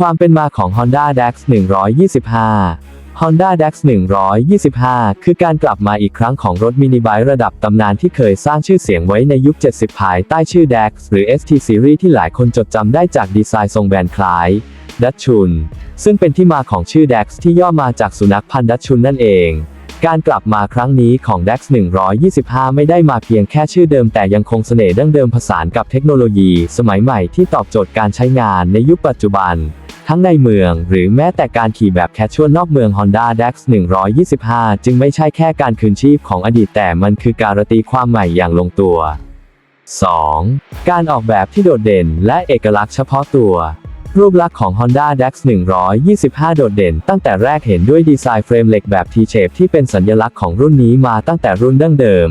ความเป็นมาของ Honda Dax 125 Honda Dax 125 คือการกลับมาอีกครั้งของรถมินิไบค์ระดับตำนานที่เคยสร้างชื่อเสียงไว้ในยุค 70 ภายใต้ชื่อ Dax หรือ ST Series ที่หลายคนจดจำได้จากดีไซน์ทรงแบนคล้าย ดัชชุน ซึ่งเป็นที่มาของชื่อ Dax ที่ย่อมาจากสุนัขพันธุ์ดัชชุนนั่นเองการกลับมาครั้งนี้ของ Dax 125 ไม่ได้มาเพียงแค่ชื่อเดิมแต่ยังคงเสน่ห์ดั้งเดิมผสานกับเทคโนโลยี สมัยใหม่ที่ตอบโจทย์การใช้งานในยุคปัจจุบัน ทั้งในเมืองหรือแม้แต่การขี่แบบแคชชวลนอกเมือง Honda Dax 125 จึงไม่ใช่แค่การคืนชีพของอดีตแต่มันคือการตีความใหม่อย่างลงตัว 2. การออกแบบที่โดดเด่นและเอกลักษณ์เฉพาะตัว รูปลักษณ์ของ Honda Dax 125 โดดเด่น ตั้งแต่แรกเห็นด้วยดีไซน์เฟรมเหล็กแบบ T-shape ที่เป็นสัญลักษณ์ของรุ่นนี้มาตั้งแต่รุ่นดั้งเดิม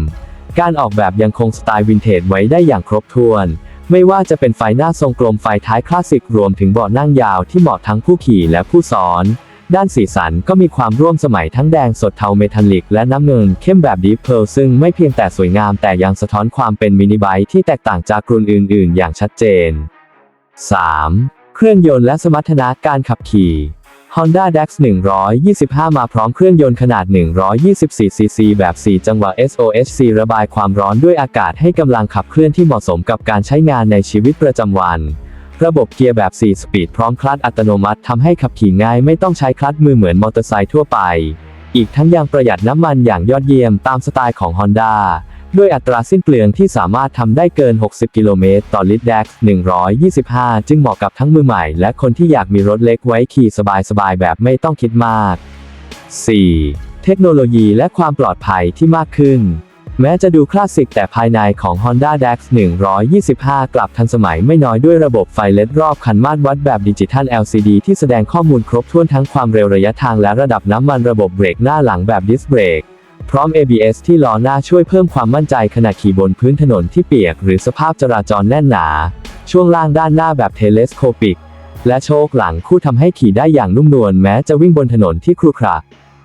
การออกแบบยังคงสไตล์วินเทจไว้ได้อย่างครบถ้วน ไม่ว่าจะเป็นไฟหน้าทรงกลมไฟท้ายคลาสสิกรวมถึงเบาะนั่งยาวที่เหมาะทั้งผู้ขี่และผู้ซ้อน ด้านสีสันก็มีความร่วมสมัยทั้งแดงสดเทาเมทัลลิก และน้ำเงินเข้มแบบดีฟเพ a ร์ซึ่งไม่เพียงแต่สวยงามแต่ยังสะท้อนความเป็นมินิไบค์ที่แตกต่างจากรุ่นอื่น ๆ อย่างชัดเจน 3. เครื่องยนต์และสมรรถนะการขับขี่ Honda Dax 125 มาพร้อมเครื่องยนต์ขนาด 124ซีซีแบบ 4 จังหวะ SOHC ระบายความร้อนด้วยอากาศให้กำลังขับเคลื่อนที่เหมาะสมกับการใช้งานในชีวิตประจำวัน ระบบเกียร์แบบ 4 สปีดพร้อมคลัตช์อัตโนมัติทำให้ขับขี่ง่ายไม่ต้องใช้คลัตช์มือเหมือนมอเตอร์ไซค์ทั่วไป อีกทั้งยังประหยัดน้ำมันอย่างยอดเยี่ยมตามสไตล์ของ Honda ด้วยอัตราสิ้นเปลืองที่สามารถทำได้เกิน 60 กิโลเมตรต่อลิตร DAX 125 จึงเหมาะกับทั้งมือใหม่ และคนที่อยากมีรถเล็กไว้ขี่สบายๆ แบบไม่ต้องคิดมาก 4. เทคโนโลยีและความปลอดภัยที่มากขึ้น แม้จะดูคลาสสิกแต่ภายในของ Honda Dax 125 กลับทันสมัยไม่น้อยด้วยระบบไฟเลดรอบคันมาตรวัดแบบดิจิทัล LCD ที่แสดงข้อมูลครบถ้วนทั้งความเร็วระยะทางและระดับน้ำมันระบบเบรกหน้าหลังแบบดิสเบรก พร้อม ABS ที่ล้อหน้าช่วยเพิ่มความมั่นใจขณะขี่บนพื้นถนนที่เปียก หรือสภาพจราจรแน่นหนา ช่วงล่างด้านหน้าแบบเทเลสโคปิก และโชคหลังคู่ทำให้ขี่ได้อย่างนุ่มนวลแม้จะวิ่งบนถนนที่ครุขระ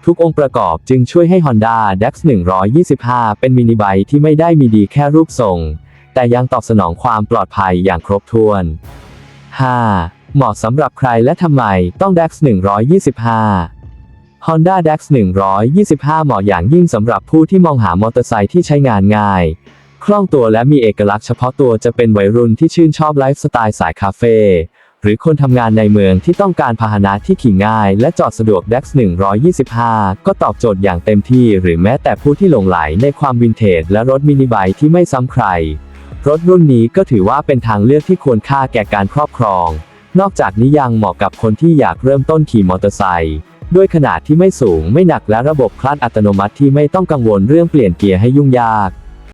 ทุกองค์ประกอบจึงช่วยให้ Honda Dax 125 เป็นมินิไบค์ที่ไม่ได้มีดีแค่รูปทรง แต่ยังตอบสนองความปลอดภัยอย่างครบถ้วน 5. เหมาะสำหรับใครและทำไมต้อง Dax 125 Honda Dax 125 เหมาะอย่างยิ่งสำหรับผู้ที่มองหามอเตอร์ไซค์ที่ใช้งานง่าย คล่องตัวและมีเอกลักษณ์เฉพาะตัวจะเป็นวัยรุ่นที่ชื่นชอบไลฟ์สไตล์สายคาเฟ่หรือคนทำงานในเมืองที่ต้องการพาหนะที่ขี่ง่าย และจอดสะดวก Dax 125 ก็ตอบโจทย์อย่างเต็มที่ หรือแม้แต่ผู้ที่หลงไหลในความวินเทจและรถมินิไบค์ที่ไม่ซ้ำใคร รถรุ่นนี้ก็ถือว่าเป็นทางเลือกที่ควรค่าแก่การครอบครอง นอกจากนี้ยังเหมาะกับคนที่อยากเริ่มต้นขี่มอเตอร์ไซค์ ด้วยขนาดที่ไม่สูงไม่หนักและระบบคลัตช์อัตโนมัติที่ไม่ต้องกังวลเรื่องเปลี่ยนเกียร์ให้ยุ่งยาก